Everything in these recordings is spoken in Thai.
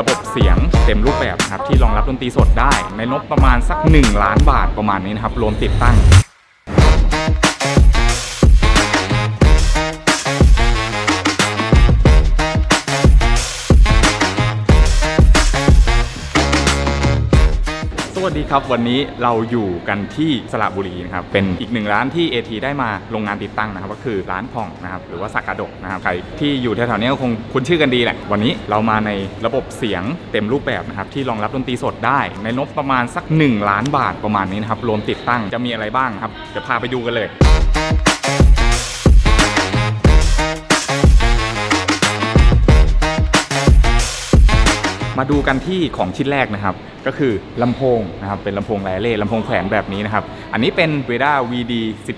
ระบบเสียงเต็มรูปแบบครับที่รองรับดนตรีสดได้ ในงบประมาณสัก 1 ล้านบาทประมาณนี้นะครับรวมติดตั้ง วัสดีครับ วันนี้เราอยู่กันที่สระบุรีนะครับ เป็นอีกหนึ่งร้านที่ AT ได้มาโรงงานติดตั้งนะครับ ก็คือร้านพ่องนะครับ หรือว่าสักกระดกนะครับ ใครที่อยู่แถวๆนี้ก็คงคุ้นชื่อกันดีแหละ วันนี้เรามาในระบบเสียงเต็มรูปแบบนะครับ ที่รองรับดนตรีสดได้ ในงบประมาณสัก 1 ล้านบาทประมาณนี้นะครับ รวมติดตั้งจะมีอะไรบ้างครับเดี๋ยวพาไปดูกันเลย มาดูกันที่ของชิ้นแรกนะครับ ก็คือลำโพงนะครับเป็นลำโพงแรเล่ลำโพงแขวนแบบนี้นะครับ อันนี้เป็น v e d a VD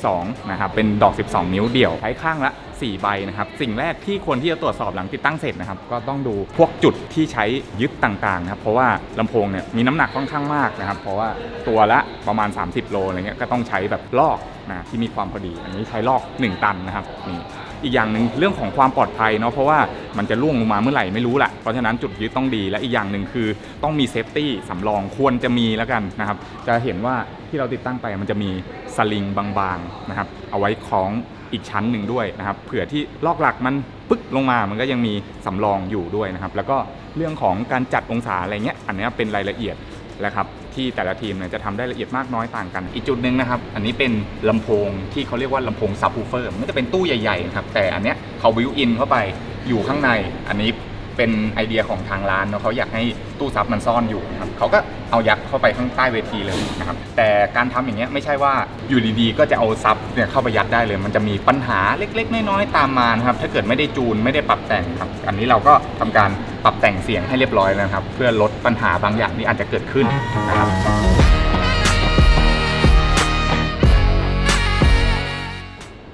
12นะครับเป็นดอก 12 นิ้วเดี่ยวใช้ข้างละ 4 ใบนะครับ สิ่งแรกที่ควรที่จะตรวจสอบหลังติดตั้งเสร็จนะครับ ก็ต้องดูพวกจุดที่ใช้ยึดต่างๆนะครับเพราะว่าลำโพงเนี่ยมีน้ำหนักค่อนข้างมากนะครับ เพราะว่าตัวละประมาณ 30 โลอะไรเงี้ยก็ต้องใช้แบบลอกนะที่มีความพอดี อันนี้ใช้ลอก 1 ตันนะครับนี่ อีกอย่างหนึ่งเรื่องของความปลอดภัยเนาะเพราะว่ามันจะล่วงลงมาเมื่อไหร่ไม่รู้แหละเพราะฉะนั้นจุดยึดต้องดีและอีกอย่างหนึ่งคือต้องมีเซฟตี้สำรองควรจะมีแล้วกันนะครับจะเห็นว่าที่เราติดตั้งไปมันจะมีสลิงบางๆนะครับเอาไว้คล้องอีกชั้นหนึ่งด้วยนะครับเผื่อที่ลอกหลักมันปึ๊กลงมามันก็ยังมีสำรองอยู่ด้วยนะครับแล้วก็เรื่องของการจัดองศาอะไรเงี้ยอันนี้เป็นรายละเอียด แล้วครับที่แต่ละทีมเนี่ยจะทำได้ละเอียดมากน้อยต่างกัน อีกจุดหนึ่งนะครับ อันนี้เป็นลำโพงที่เขาเรียกว่าลำโพงซับวูเฟอร์มันจะเป็นตู้ใหญ่ๆครับแต่อันเนี้ยเขาวิวอินเข้าไปอยู่ข้างในอันนี้เป็นไอเดียของทางร้านเนาะเขาอยากให้ตู้ซับมันซ่อนอยู่นะครับเขาก็เอายัดเข้าไปข้างใต้เวทีเลยนะครับแต่การทำอย่างเงี้ยไม่ใช่ว่าอยู่ดีๆ ก็จะเอาซับเนี่ยเข้าไปยัดได้เลย มันจะมีปัญหาเล็กๆ น้อยๆตามมานะครับถ้าเกิดไม่ได้จูนไม่ได้ปรับแต่งครับ อันนี้เราก็ทำการ ปรับแต่งเสียงให้เรียบร้อยแล้วนะครับ เพื่อลดปัญหาบางอย่างที่อาจจะเกิดขึ้นนะครับ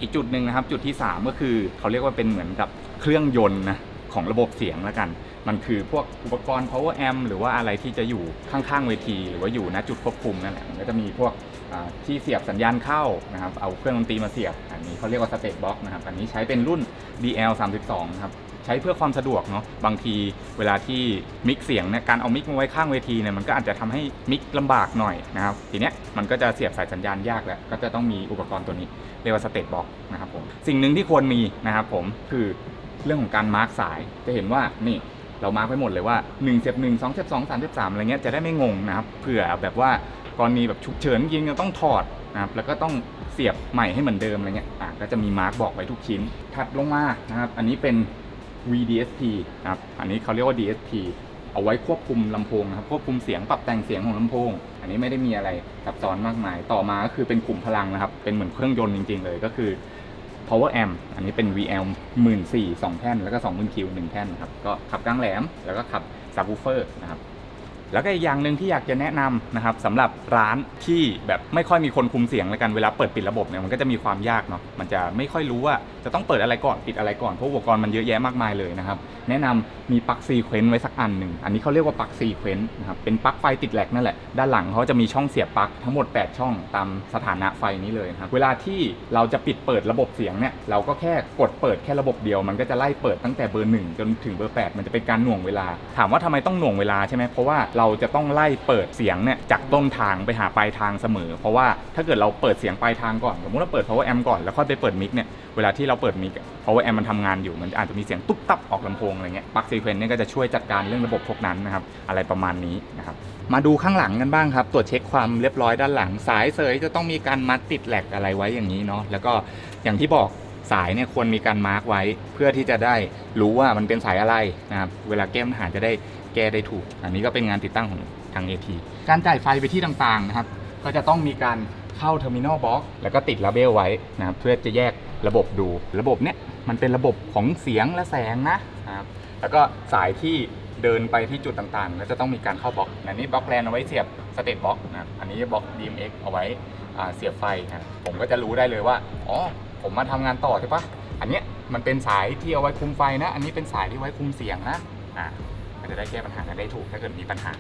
อีกจุดหนึ่งนะครับจุดที่ 3 ก็คือเขาเรียกว่าเป็นเหมือนกับเครื่องยนต์นะของระบบเสียงแล้วกัน มันคือพวกอุปกรณ์ power amp หรือว่าอะไรที่จะอยู่ข้างๆเวที หรือว่าอยู่ณจุดควบคุมนั่นแหละมันก็จะมีพวกอ่าที่เสียบสัญญาณเข้านะครับเอาเครื่องดนตรีมาเสียบ อันนี้เขาเรียกว่า stage box นะครับอันนี้ใช้เป็นรุ่น DL 32นะครับ ใช้เพื่อความสะดวกเนาะบางทีเวลาที่มิกเสียงเนี่ยการเอามิกมาไว้ข้างเวทีเนี่ยมันก็อาจจะทำให้มิกลำบากหน่อยนะครับทีเนี้ยมันก็จะเสียบสายสัญญาณยากแล้วก็จะต้องมีอุปกรณ์ตัวนี้เรียกว่าสเตตบ็อกนะครับผมสิ่งหนึ่งที่ควรมีนะครับผมคือเรื่องของการมาร์กสายจะเห็นว่านี่เรามาร์กไว้หมดเลยว่า1เสียบ1 2เสียบ2 3เสียบ3อะไรเงี้ยจะได้ไม่งงนะครับเผื่อแบบว่ากรณีแบบฉุกเฉินจริงจะต้องถอดนะครับแล้วก็ต้องเสียบใหม่ให้เหมือนเดิมอะไรเงี้ยอะก็จะมีมาร์กบอกไว้ทุกชิ้นถัดลงมานะครับอันนี้เป็น VDSP นะครับ อันนี้เขาเรียกว่า DSP เอาไว้ควบคุมลำโพงนะครับควบคุมเสียงปรับแต่งเสียงของลำโพง อันนี้ไม่ได้มีอะไรซับซ้อนมากมาย ต่อมาก็คือเป็นกลุ่มพลังนะครับ เป็นเหมือนเครื่องยนต์จริง ๆ เลยก็คือ power amp อันนี้เป็น VL 14,000สองแท่น แล้วก็20,000 Q หนึ่งแท่นนะครับ ก็ขับกลางแหลม แล้วก็ขับซับวูเฟอร์นะครับ แล้วก็อีกอย่างหนึ่งที่อยากจะแนะนำนะครับสำหรับร้านที่แบบไม่ค่อยมีคนคุมเสียงแล้วกันเวลาเปิดปิดระบบเนี่ยมันก็จะมีความยากเนาะมันจะไม่ค่อยรู้ว่าจะต้องเปิดอะไรก่อนปิดอะไรก่อนเพราะอุปกรณ์มันเยอะแยะมากมายเลยนะครับแนะนำมีปลั๊กซีเควนต์ไว้สักอันหนึ่งอันนี้เขาเรียกว่าปลั๊กซีเควนต์นะครับเป็นปลั๊กไฟติดแหลกนั่นแหละด้านหลังเขาจะมีช่องเสียบปลั๊กทั้งหมด 8 ช่องตามสถานะไฟนี้เลยนะครับเวลาที่เราจะปิดเปิดระบบเสียงเนี่ยเราก็แค่กดเปิดแค่ระบบเดียว มันก็จะไล่เปิดตั้งแต่เบอร์หนึ่งจนถึงเบอร์แปดมันจะเป็นการหน่วงเวลา ถามว่าทำไมต้องหน่วงเวลาใช่ไหมเพราะว่าเราจะต้องไล่เปิดเสียงเนี่ยจากต้นทางไปหาปลายทางเสมอ เพราะว่าถ้าเกิดเราเปิดเสียงปลายทางก่อนสมมติเราเปิด power amp ก่อนแล้วค่อยไปเปิดมิกเนี่ยเวลาที่เราเปิดมิก power amp มันทำงานอยู่มันอาจจะมีเสียงตุ๊บตับออกลำโพงอะไรเงี้ยปลั๊กซีเควนต์เนี่ยก็จะช่วยจัดการเรื่องระบบพวกนั้นนะครับอะไรประมาณนี้นะครับมาดูข้างหลังกันบ้างครับตรวจเช็คความเรียบร้อยด้านหลัง สายเสยจะต้องมีการมัดติดแหลกอะไรไว้อย่างนี้เนาะแล้วก็อย่างที่บอก สายเนี่ยควรมีการมาร์กไว้ เพื่อที่จะได้รู้ว่ามันเป็นสายอะไรนะครับเวลาแก้ปัญหาจะได้แก้ได้ถูก อันนี้ก็เป็นงานติดตั้งของทาง AT การจ่ายไฟไปที่ต่างๆนะครับ ก็จะต้องมีการเข้า Terminal Box แล้วก็ติดลาเบลไว้นะครับเพื่อจะแยกระบบดู ระบบเนี้ยมันเป็นระบบของเสียงและแสงนะครับแล้วก็สายที่เดินไปที่จุดต่างๆแล้วจะต้องมีการเข้าบล็อกอันนี้บล็อกแลนเอาไว้เสียบสเตตบล็อกนะอันนี้บล็อก DMX เอาไว้เสียบไฟนะผมก็จะรู้ได้เลยว่า อ๋อ ผมมาทำงานต่อใช่ปะอันเนี้ยมันเป็นสายที่เอาไว้คุมไฟนะ อันนี้เป็นสายที่ไว้คุมเสียงนะ อ่าจะได้แก้ปัญหาได้ถูกถ้าเกิดมีปัญหา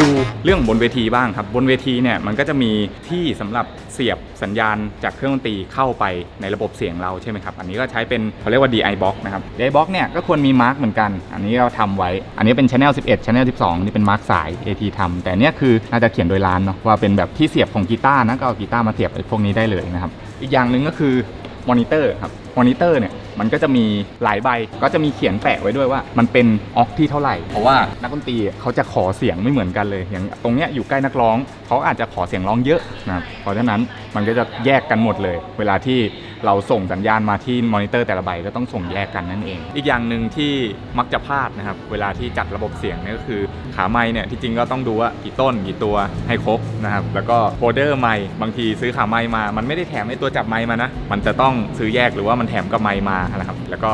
ดูเรื่องบนเวทีบ้างครับ บนเวทีเนี่ยมันก็จะมีที่สำหรับเสียบสัญญาณจากเครื่องดนตรีเข้าไปในระบบเสียงเราใช่ไหมครับ อันนี้ก็ใช้เป็นเขาเรียกว่า DI box นะครับ DI box เนี่ยก็ควรมีมาร์กเหมือนกัน อันนี้เราทำไว้ อันนี้เป็น Channel 11 Channel 12 นี่เป็นมาร์กสาย AT ทำแต่เนี่ยคือน่าจะเขียนโดยร้านเนาะว่าเป็นแบบที่เสียบของกีตาร์นะก็เอากีตาร์มาเสียบไอ้พวกนี้ได้เลยนะครับ อีกอย่างหนึ่งก็คือมอนิเตอร์ครับ มอนิเตอร์เนี่ย มันก็จะมีหลายใบก็จะมีเขียนแปะไว้ด้วยว่า มันเป็นออกที่เท่าไหร่ เพราะว่านักดนตรีเขาจะขอเสียงไม่เหมือนกันเลย อย่างตรงเนี้ยอยู่ใกล้นักร้องเขาอาจจะขอเสียงร้องเยอะนะครับเพราะฉะนั้นมันก็จะแยกกันหมดเลย เวลาที่ เราส่งสัญญาณมาที่มอนิเตอร์แต่ละใบก็ต้องส่งแยกกันนั่นเอง อีกอย่างหนึ่งที่มักจะพลาดนะครับ เวลาที่จัดระบบเสียงนี่ก็คือขาไม้เนี่ยที่จริงก็ต้องดูว่ากี่ต้นกี่ตัวให้ครบนะครับ แล้วก็โคเดอร์ไม้บางทีซื้อขาไม้มา มันไม่ได้แถมไอ้ตัวจับไม้มานะ มันจะต้องซื้อแยกหรือว่ามันแถมกับไม้มานะครับ แล้วก็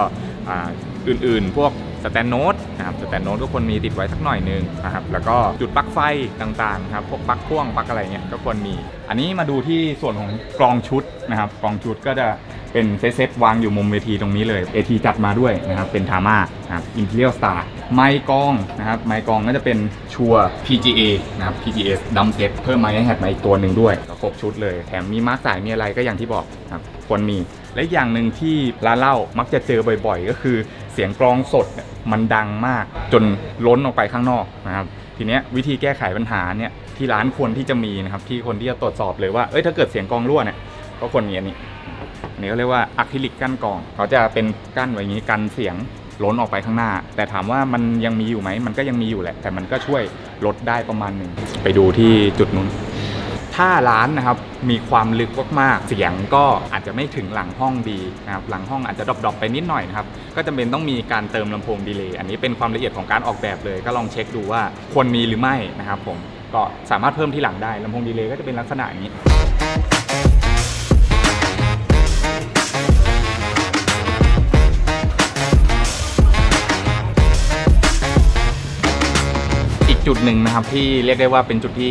อื่นๆ พวก สแตนโนตนะครับสแตนโนตก็ควรมีติดไว้สักหน่อยหนึงนะครับแล้วก็จุดปลั๊กไฟต่างๆครับพวกปลั๊กพ่วงปลั๊กอะไรเงี้ยก็ควรมี อันนี้มาดูที่ส่วนของกรองชุดนะครับกรองชุดก็จะเป็นเซตๆวางอยู่มุมเวทีตรงนี้เลย AT จัดมาด้วยนะครับเป็นทาม่าครับ Imperial Star ไมกองนะครับไมกองก็จะเป็นชัว PGA นะครับ PGA ดัมเซตเพิ่มไมค์แฮดมาอีกตัวหนึ่งด้วยก็ครบชุดเลย แถมมีมาร์กสายมีอะไรก็อย่างที่บอกนะครับควรมี และอีกอย่างหนึ่งที่ร้านเหล้ามักจะเจอบ่อย ๆ ก็คือ เสียงกรองสดเนี่ยมันดังมากจนล้นออกไปข้างนอกนะครับทีเนี้ยวิธีแก้ไขปัญหาเนี่ยที่ร้านควรที่จะมีนะครับที่คนที่จะตรวจสอบเลยว่าเอ้ยถ้าเกิดเสียงกรองรั่วเนี่ยก็ควรมีอันนี้อันนี้ก็เรียกว่าอะคริลิกกั้นกรองเขาจะเป็นกั้นไว้อย่างนี้กันเสียงล้นออกไปข้างหน้า แต่ถามว่ามันยังมีอยู่ไหมมันก็ยังมีอยู่แหละ แต่มันก็ช่วยลดได้ประมาณหนึ่งไปดูที่จุดนู้น ถ้าร้านนะครับมีความลึกมากๆ เสียงก็อาจจะไม่ถึงหลังห้องดีนะครับหลังห้องอาจจะดรอปๆไปนิดหน่อยนะครับก็จำเป็นต้องมีการเติมลำโพงดีเลย์อันนี้เป็นความละเอียดของการออกแบบเลย ก็ลองเช็คดูว่าควรมีหรือไม่นะครับผมก็สามารถเพิ่มที่หลังได้ลำโพงดีเลย์ก็จะเป็นลักษณะนี้ จุดหนึ่งนะครับที่เรียกได้ว่าเป็นจุดที่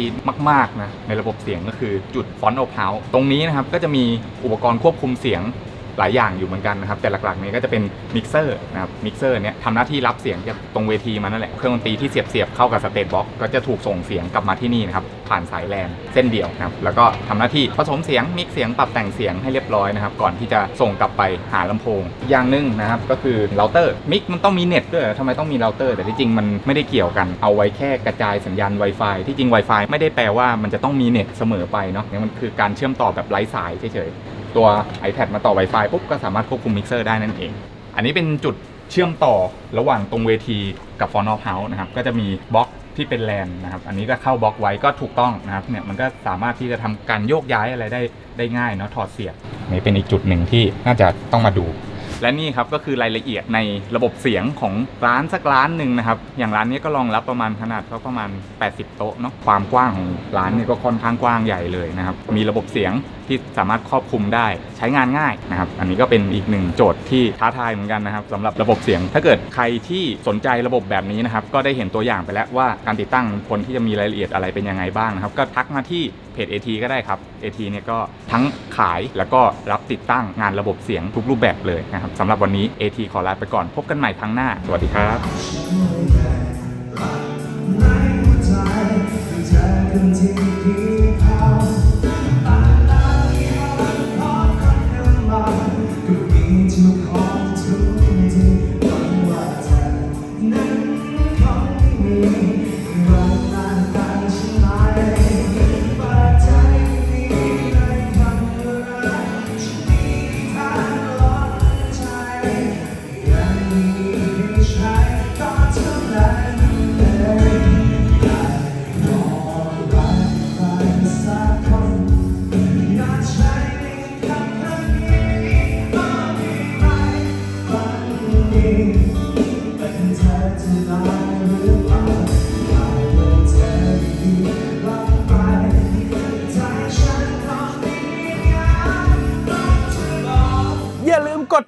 มากๆนะในระบบเสียงก็คือจุดฟอนต์โอเพาตรงนี้นะครับก็จะมีอุปกรณ์ควบคุมเสียง หลายอย่างอยู่เหมือนกันนะครับ แต่หลักๆนี้ก็จะเป็นมิกเซอร์นะครับมิกเซอร์เนี้ยทำหน้าที่รับเสียงจากตรงเวทีมานั่นแหละเครื่องดนตรีที่เสียบเสียบๆเข้ากับสเตทบ็อกก็จะถูกส่งเสียงกลับมาที่นี่นะครับผ่านสายแลนเส้นเดียวนะครับแล้วก็ทำหน้าที่ผสมเสียงมิกเสียงปรับแต่งเสียงให้เรียบร้อยนะครับก่อนที่จะส่งกลับไปหาลำโพง อย่างหนึ่งนะครับก็คือเราเตอร์มิกมันต้องมีเน็ตด้วยทำไมต้องมีเราเตอร์แต่ที่จริงมันไม่ได้เกี่ยวกันเอาไว้แค่กระจายสัญญาณ Wi-Fi ที่จริง Wi-Fi ไม่ได้แปลว่ามันจะต้องมีเน็ตเสมอไปเนาะนี่มันคือการเชื่อมต่อแบบไร้สายเฉยๆ ตัว iPad มาต่อ Wi-Fi ปุ๊บก็สามารถควบคุมมิกเซอร์ได้นั่นเอง อันนี้เป็นจุดเชื่อมต่อระหว่างตรงเวทีกับฟอนต์เฮาส์นะครับก็จะมีบล็อกที่เป็นแลนนะครับ อันนี้ก็เข้าบล็อกไว้ก็ถูกต้องนะครับเนี่ยมันก็สามารถที่จะทำการโยกย้ายอะไรได้ได้ง่ายเนาะถอดเสียบนี่เป็นอีกจุดหนึ่งที่น่าจะต้องมาดู และนี่ครับก็คือรายละเอียดในระบบเสียงของร้านสักร้านหนึ่งนะครับ อย่างร้านนี้ก็รองรับประมาณขนาดก็ประมาณ 80 โต๊ะเนาะความกว้างของร้านนี่ก็ค่อนข้างกว้างใหญ่เลยนะครับมีระบบเสียงที่สามารถครอบคลุมได้ใช้งานง่ายนะครับ อันนี้ก็เป็นอีกหนึ่งโจทย์ที่ท้าทายเหมือนกันนะครับสำหรับระบบเสียง ถ้าเกิดใครที่สนใจระบบแบบนี้นะครับ ก็ได้เห็นตัวอย่างไปแล้วว่าการติดตั้งคนที่จะมีรายละเอียดอะไรเป็นยังไงบ้างนะครับ ก็ทักมาที่เพจ AT ก็ได้ครับ AT เนี่ยก็ทั้งขายแล้วก็รับติดตั้งงานระบบเสียงทุกรูปแบบเลยนะครับสำหรับวันนี้ AT ขอลาไปก่อน พบกันใหม่ครั้งหน้า สวัสดีครับ